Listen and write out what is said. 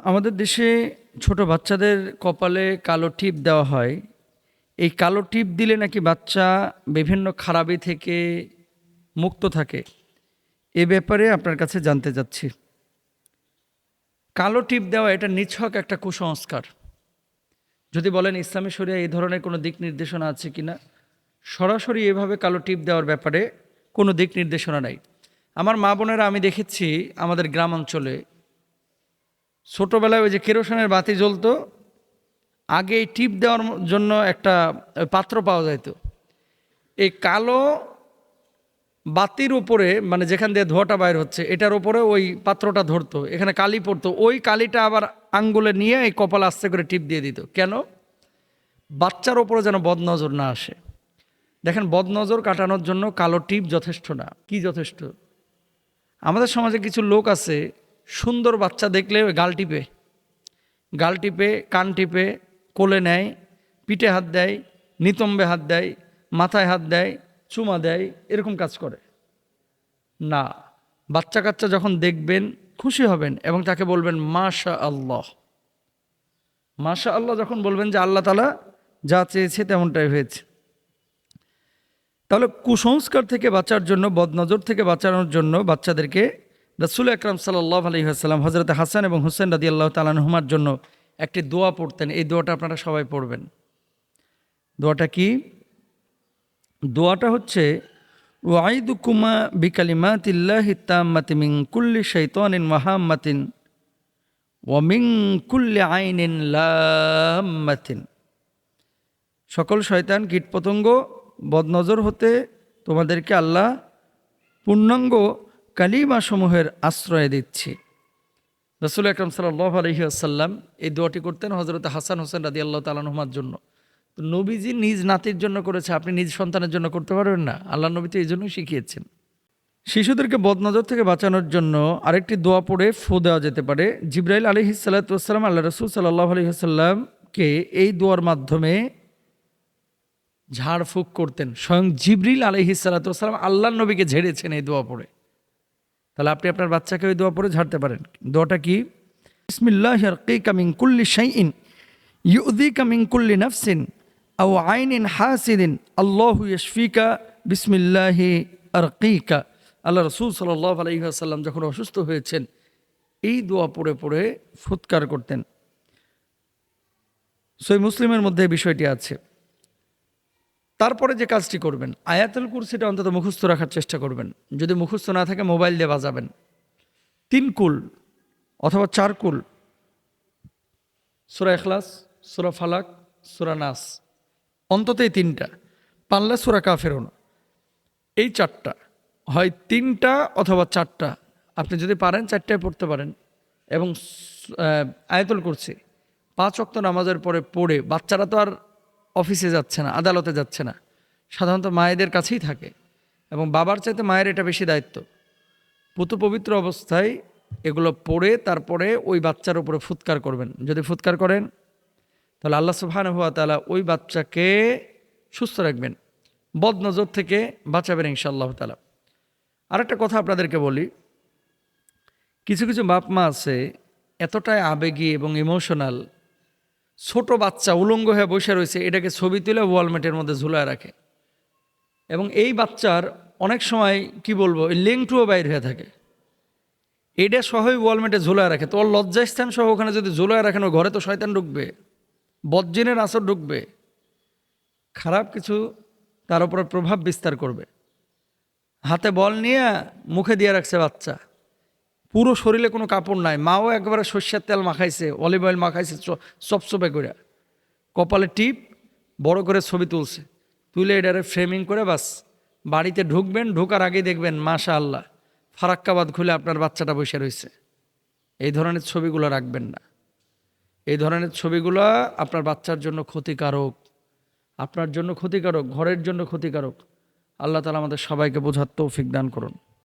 আমাদের দেশে ছোট বাচ্চাদের কপালে কালো টিপ দেওয়া হয়। এই কালো টিপ দিলে নাকি বাচ্চা বিভিন্ন খারাপি থেকে মুক্ত থাকে। এ ব্যাপারে আপনার কাছে জানতে চাচ্ছি। কালো টিপ দেওয়া এটা নিছক একটা কুসংস্কার। যদি বলেন ইসলামী শরিয়া এই ধরনের কোনো দিক নির্দেশনা আছে কি না সরাসরি এভাবে কালো টিপ দেওয়ার ব্যাপারে কোনো দিক নির্দেশনা নাই। আমার মা বোনেরা আমি দেখেছি আমাদের গ্রাম অঞ্চলে ছোটোবেলায় ওই যে কেরোসিনের বাতি জ্বলতো, আগে এই টিপ দেওয়ার জন্য একটা পাত্র পাওয়া যেত এই কালো বাতির উপরে মানে যেখান দিয়ে ধোঁয়াটা বাইর হচ্ছে, এটার উপরে ওই পাত্রটা ধরতো। এখানে কালি পড়তো। ওই কালিটা আবার আঙ্গুলে নিয়ে এই কপাল আস্তে করে টিপ দিয়ে দিত। কেন? বাচ্চার ওপরে যেন বদনজর না আসে। দেখেন, বদনজর কাটানোর জন্য কালো টিপ যথেষ্ট না। কি যথেষ্ট? আমাদের সমাজে কিছু লোক আছে সুন্দর বাচ্চা দেখলে গাল টিপে। গাল টিপে, কান টিপে, কোলে নেয়, পিঠে হাত দেয়, নিতম্বে হাত দেয়, মাথায় হাত দেয়, চুমা দেয়, এরকম কাজ করে। না, বাচ্চা কাচ্চা যখন দেখবেন, খুশি হবেন এবং তাকে বলবেন মাশা আল্লাহ মাশা আল্লাহ যখন বলবেন যে আল্লাহ তালা যা চেয়েছে তেমনটাই হয়েছে। তাহলে কুসংস্কার থেকে বাঁচার জন্য, বদনজর থেকে বাঁচানোর জন্য বাচ্চাদেরকে রাসুল আকরাম সাল্লাহ আলহিহাসাল্লাম হজরত হাসান এবং হুসেন রাদি আল্লাহ তালানহুমার জন্য একটি দোয়া পড়তেন। এই দোয়াটা আপনারা সবাই পড়বেন। দোয়াটা কি? দোয়াটা হচ্ছে ওয়াইদুকুমা বিকালিমাতিল্লাহি তাম্মাতি মিন কুল্লি শাইতানিন ওয়াহাম্মাতিন ওয়া মিন কুল্লি আইনিন লাম্মাতিন। সকল শয়তান, কীটপতঙ্গ বদনজর হতে তোমাদেরকে আল্লাহ পূর্ণাঙ্গ কালিমাসমূহের আশ্রয় দিচ্ছি। রসুল আকরম সাল্লাহ আলহি আসাল্লাম এই দোয়াটি করতেন হজরত হাসান হোসেন রাদি আল্লাহ তালানহমার জন্য। তো নবীজি নিজ নাতির জন্য করেছে, আপনি নিজ সন্তানের জন্য করতে পারবেন না। আল্লাহ নবী তো এই জন্যই শিখিয়েছেন। শিশুদেরকে বদনজর থেকে বাঁচানোর জন্য আরেকটি দোয়া পড়ে ফু দেওয়া যেতে পারে। জিব্রাইল আলহি সাল্লাতাম আল্লাহ রসুল সাল্লাহ আলহিহাসাল্লামকে এই দোয়ার মাধ্যমে ঝাড়ফুঁক করতেন। স্বয়ং জিবরিল আলহি সাল্লাতাম আল্লাহ নবীকে ঝেড়েছেন এই দোয়া পড়ে। তাহলে আপনি আপনার বাচ্চাকে ওই দোয়া পড়ে ঝাড়তে পারেন। দোয়াটা কি? বিসমিল্লাহ ইয়ারকিকা মিন কুল্লি শাইইন ইউযিকা মিন কুল্লি নাফসিন আও আইনিন হাসিদিন আল্লাহু ইয়াশফিকা বিসমিল্লাহি আরকিকা। আল্লাহ রসুল সাল্লাহ আলাইহি আসাল্লাম যখন অসুস্থ হয়েছেন, এই দোয়া পড়ে পড়ে ফুৎকার করতেন। সই মুসলিমের মধ্যে বিষয়টি আছে। তারপরে যে কাজটি করবেন, আয়াতুল কুরসিটা অন্তত মুখস্থ রাখার চেষ্টা করবেন। যদি মুখস্থ না থাকে, মোবাইল দিয়ে বাজাবেন। তিন কুল অথবা চার কুল। সুরা এখলাস সুরা ফালাক, সুরা নাস। অন্তত এই তিনটা। পানলে সুরা কাফেরও না এই চারটা। হয় তিনটা অথবা চারটা। আপনি যদি পারেন, চারটায় পড়তে পারেন। এবং আয়াতুল কুরসি। পাঁচ অক্ত নামাজের পরে পড়ে বাচ্চারা তো আর অফিসে যাচ্ছে না, আদালতে যাচ্ছে না। সাধারণত মায়েদের কাছেই থাকে এবং বাবার চাইতে মায়ের এটা বেশি দায়িত্ব। পুতু পবিত্র অবস্থায় এগুলো পড়ে তারপরে ওই বাচ্চার উপরে ফুৎকার করবেন। যদি ফুৎকার করেন, তাহলে আল্লাহ সুবহানাহু ওয়া তাআলা ওই বাচ্চাকে সুস্থ রাখবেন, বদনজর থেকে বাঁচাবেন ইনশাআল্লাহ তাআলা। আরেকটা কথা আপনাদেরকে বলি, কিছু কিছু বাপ মা আছে এতটাই আবেগী এবং ইমোশনাল ছোট বাচ্চা উলঙ্গ হয়ে বসে রয়েছে, এটাকে ছবি তুলে ওয়ালমেটের মধ্যে ঝুলায় রাখে। এবং এই বাচ্চার অনেক সময়, কি বলব, এই লেংটুও বাইর হয়ে থাকে। এটা সহই ওয়ালমেটে ঝুলায় রাখে। তো ওর লজ্জাস্থান সহ ওখানে যদি ঝুলায় রাখেন ও ঘরে তো শয়তান ঢুকবে, বজ্জিনের আসর ঢুকবে, খারাপ কিছু তার উপরে প্রভাব বিস্তার করবে। হাতে বল নিয়ে মুখে দিয়ে রাখছে বাচ্চা। পুরো শরীরে কোনো কাপড় নাই, মাও একবারে সর্ষের তেল মাখাইছে, অলিভ অয়েল মাখাইছে চপচপে করে কপালে টিপ, বড় করে ছবি তুলছে। তুলে এটারে ফ্রেমিং করে বাস, বাড়িতে ঢুকবেন, ঢোকার আগেই দেখবেন মাশা আল্লাহ ফারাক্কাবাদ খুলে আপনার বাচ্চাটা বসে রয়েছে এই ধরনের ছবিগুলো রাখবেন না। এই ধরনের ছবিগুলো আপনার বাচ্চার জন্য ক্ষতিকারক, আপনার জন্য ক্ষতিকারক, ঘরের জন্য ক্ষতিকারক। আল্লাহ তালা আমাদের সবাইকে বোঝার তৌফিক দান করুন।